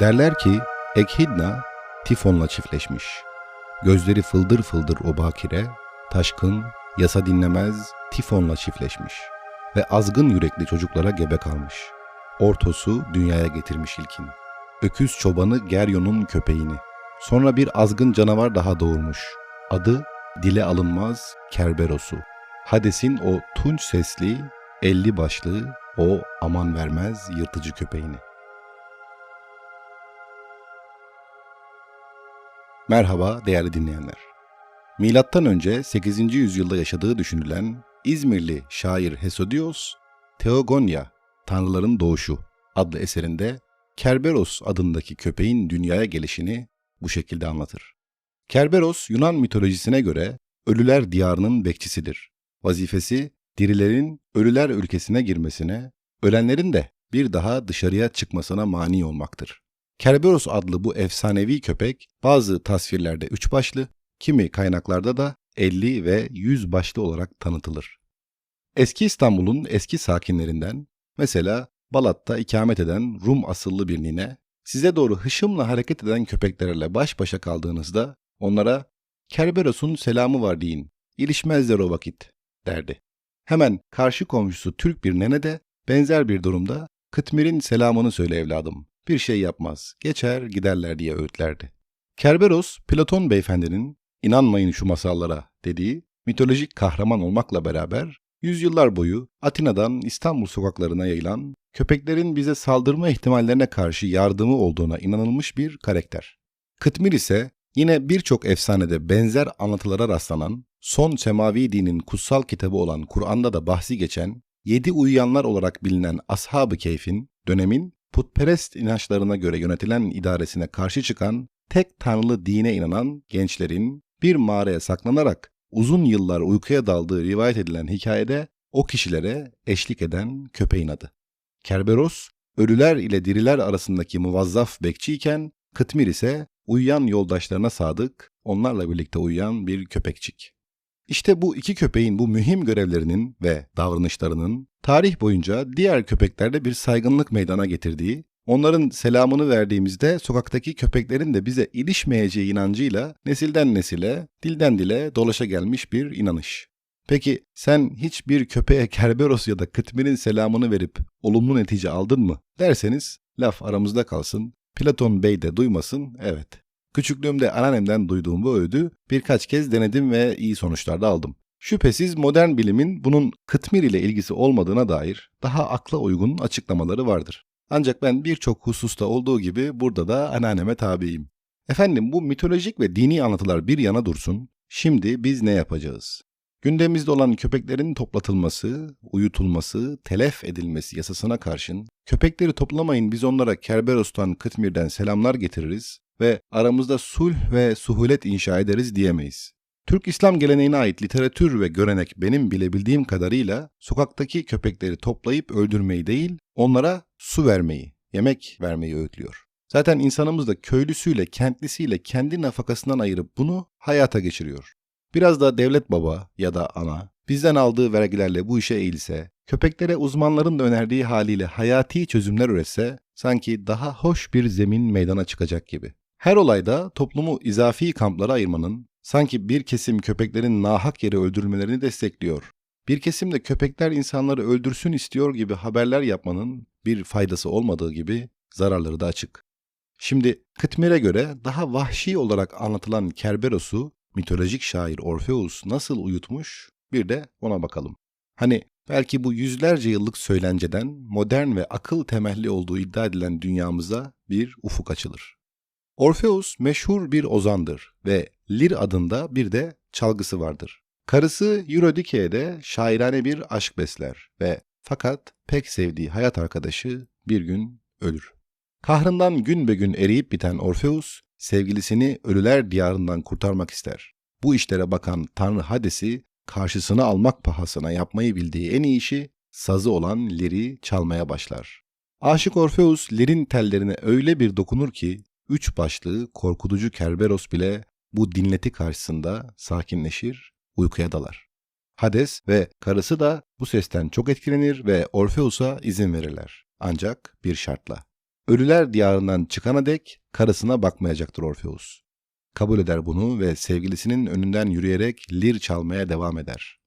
Derler ki Ekhidna Tifon'la çiftleşmiş. Gözleri fıldır fıldır o bakire, taşkın, yasa dinlemez Tifon'la çiftleşmiş. Ve azgın yürekli çocuklara gebe kalmış. Ortosu dünyaya getirmiş ilkin. Öküz çobanı Geryon'un köpeğini. Sonra bir azgın canavar daha doğurmuş. Adı dile alınmaz Kerberos'u. Hades'in o tunç sesli, elli başlı, o aman vermez yırtıcı köpeğini. Merhaba değerli dinleyenler. Milattan önce 8. yüzyılda yaşadığı düşünülen İzmirli şair Hesodios, Teogonia, Tanrıların Doğuşu adlı eserinde Kerberos adındaki köpeğin dünyaya gelişini bu şekilde anlatır. Kerberos Yunan mitolojisine göre ölüler diyarının bekçisidir. Vazifesi dirilerin ölüler ülkesine girmesine, ölenlerin de bir daha dışarıya çıkmasına mani olmaktır. Kerberos adlı bu efsanevi köpek bazı tasvirlerde üç başlı, kimi kaynaklarda da 50 ve 100 başlı olarak tanıtılır. Eski İstanbul'un eski sakinlerinden, mesela Balat'ta ikamet eden Rum asıllı bir nine, size doğru hışımla hareket eden köpeklerle baş başa kaldığınızda onlara Kerberos'un selamı var deyin, ilişmezler o vakit derdi. Hemen karşı komşusu Türk bir nene de benzer bir durumda Kıtmir'in selamını söyle evladım, bir şey yapmaz, geçer giderler diye öğütlerdi. Kerberos, Platon beyefendinin inanmayın şu masallara dediği mitolojik kahraman olmakla beraber yüzyıllar boyu Atina'dan İstanbul sokaklarına yayılan köpeklerin bize saldırma ihtimallerine karşı yardımı olduğuna inanılmış bir karakter. Kıtmir ise yine birçok efsanede benzer anlatılara rastlanan, son semavi dinin kutsal kitabı olan Kur'an'da da bahsi geçen, yedi uyuyanlar olarak bilinen Ashab-ı Keyf'in, dönemin putperest inançlarına göre yönetilen idaresine karşı çıkan, tek tanrılı dine inanan gençlerin bir mağaraya saklanarak uzun yıllar uykuya daldığı rivayet edilen hikayede o kişilere eşlik eden köpeğin adı. Kerberos, ölüler ile diriler arasındaki muvazzaf bekçiyken, Kıtmir ise uyuyan yoldaşlarına sadık, onlarla birlikte uyuyan bir köpekçik. İşte bu iki köpeğin bu mühim görevlerinin ve davranışlarının tarih boyunca diğer köpeklerde bir saygınlık meydana getirdiği, onların selamını verdiğimizde sokaktaki köpeklerin de bize ilişmeyeceği inancıyla nesilden nesile, dilden dile dolaşa gelmiş bir inanış. Peki sen hiç bir köpeğe Kerberos ya da Kıtmir'in selamını verip olumlu netice aldın mı derseniz laf aramızda kalsın. Platon Bey de duymasın, evet. Küçüklüğümde anneannemden duyduğum bu öğüdü birkaç kez denedim ve iyi sonuçlar da aldım. Şüphesiz modern bilimin bunun Kıtmir ile ilgisi olmadığına dair daha akla uygun açıklamaları vardır. Ancak ben birçok hususta olduğu gibi burada da anneanneme tabiyim. Efendim bu mitolojik ve dini anlatılar bir yana dursun. Şimdi biz ne yapacağız? Gündemimizde olan köpeklerin toplatılması, uyutulması, telef edilmesi yasasına karşın köpekleri toplamayın biz onlara Kerberos'tan, Kıtmir'den selamlar getiririz ve aramızda sulh ve suhulet inşa ederiz diyemeyiz. Türk İslam geleneğine ait literatür ve görenek benim bilebildiğim kadarıyla sokaktaki köpekleri toplayıp öldürmeyi değil, onlara su vermeyi, yemek vermeyi öğütlüyor. Zaten insanımız da köylüsüyle, kentlisiyle kendi nafakasından ayırıp bunu hayata geçiriyor. Biraz da devlet baba ya da ana bizden aldığı vergilerle bu işe eğilse, köpeklere uzmanların da önerdiği haliyle hayati çözümler üretse sanki daha hoş bir zemin meydana çıkacak gibi. Her olayda toplumu izafi kamplara ayırmanın sanki bir kesim köpeklerin nahak yere öldürülmelerini destekliyor. Bir kesim de köpekler insanları öldürsün istiyor gibi haberler yapmanın bir faydası olmadığı gibi zararları da açık. Şimdi Kıtmir'e göre daha vahşi olarak anlatılan Kerberos'u mitolojik şair Orfeus nasıl uyutmuş bir de ona bakalım. Hani belki bu yüzlerce yıllık söylenceden modern ve akıl temelli olduğu iddia edilen dünyamıza bir ufuk açılır. Orfeus meşhur bir ozandır ve Lir adında bir de çalgısı vardır. Karısı Euridike'de şairane bir aşk besler ve fakat pek sevdiği hayat arkadaşı bir gün ölür. Kahrından gün be gün eriyip biten Orfeus, sevgilisini ölüler diyarından kurtarmak ister. Bu işlere bakan Tanrı Hades'i karşısına almak pahasına yapmayı bildiği en iyi işi sazı olan liri çalmaya başlar. Aşık Orfeus lirin tellerine öyle bir dokunur ki üç başlı korkutucu Kerberos bile bu dinleti karşısında sakinleşir, uykuya dalar. Hades ve karısı da bu sesten çok etkilenir ve Orfeus'a izin verirler. Ancak bir şartla. ölüler diyarından çıkana dek karısına bakmayacaktır Orpheus. Kabul eder bunu ve sevgilisinin önünden yürüyerek lir çalmaya devam eder.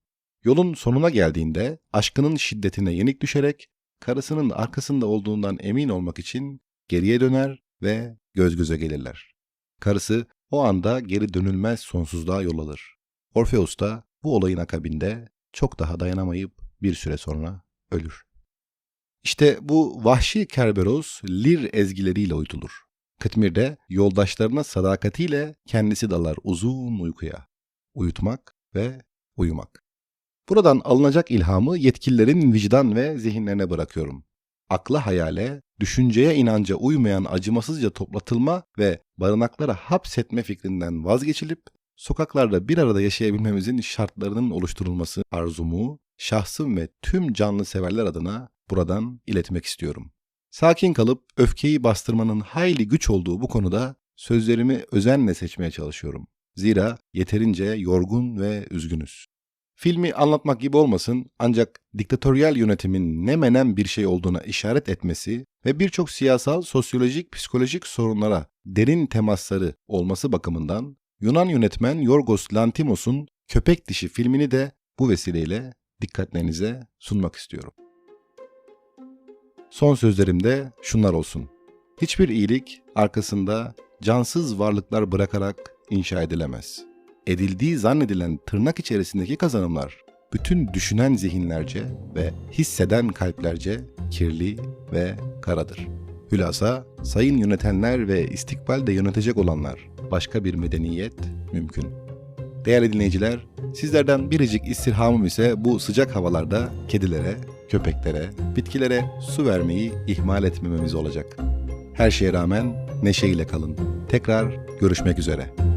Yolun sonuna geldiğinde aşkının şiddetine yenik düşerek karısının arkasında olduğundan emin olmak için geriye döner ve göz göze gelirler. Karısı o anda geri dönülmez sonsuzluğa yol alır. Orpheus da bu olayın akabinde çok daha dayanamayıp bir süre sonra ölür. İşte bu vahşi Kerberos lir ezgileriyle uyutulur. Kıtmir'de yoldaşlarına sadakatiyle kendisi dalar uzun uykuya. Uyutmak ve uyumak. Buradan alınacak ilhamı yetkililerin vicdan ve zihinlerine bırakıyorum. Akla hayale, düşünceye inanca uymayan acımasızca toplatılma ve barınaklara hapsetme fikrinden vazgeçilip sokaklarda bir arada yaşayabilmemizin şartlarının oluşturulması arzumu şahsım ve tüm canlı severler adına buradan iletmek istiyorum. Sakin kalıp öfkeyi bastırmanın hayli güç olduğu bu konuda sözlerimi özenle seçmeye çalışıyorum. Zira yeterince yorgun ve üzgünüz. Filmi anlatmak gibi olmasın ancak diktatöryel yönetimin ne menen bir şey olduğuna işaret etmesi ve birçok siyasal, sosyolojik, psikolojik sorunlara derin temasları olması bakımından Yunan yönetmen Yorgos Lantimos'un Köpek Dişi filmini de bu vesileyle dikkatlerinize sunmak istiyorum. Son sözlerim de şunlar olsun. Hiçbir iyilik arkasında cansız varlıklar bırakarak inşa edilemez. Edildiği zannedilen tırnak içerisindeki kazanımlar bütün düşünen zihinlerce ve hisseden kalplerce kirli ve karadır. Hülasa, sayın yönetenler ve istikbalde yönetecek olanlar başka bir medeniyet mümkün. Değerli dinleyiciler, sizlerden biricik istirhamım ise bu sıcak havalarda kedilere, köpeklere, bitkilere su vermeyi ihmal etmememiz olacak. Her şeye rağmen neşeyle kalın. Tekrar görüşmek üzere.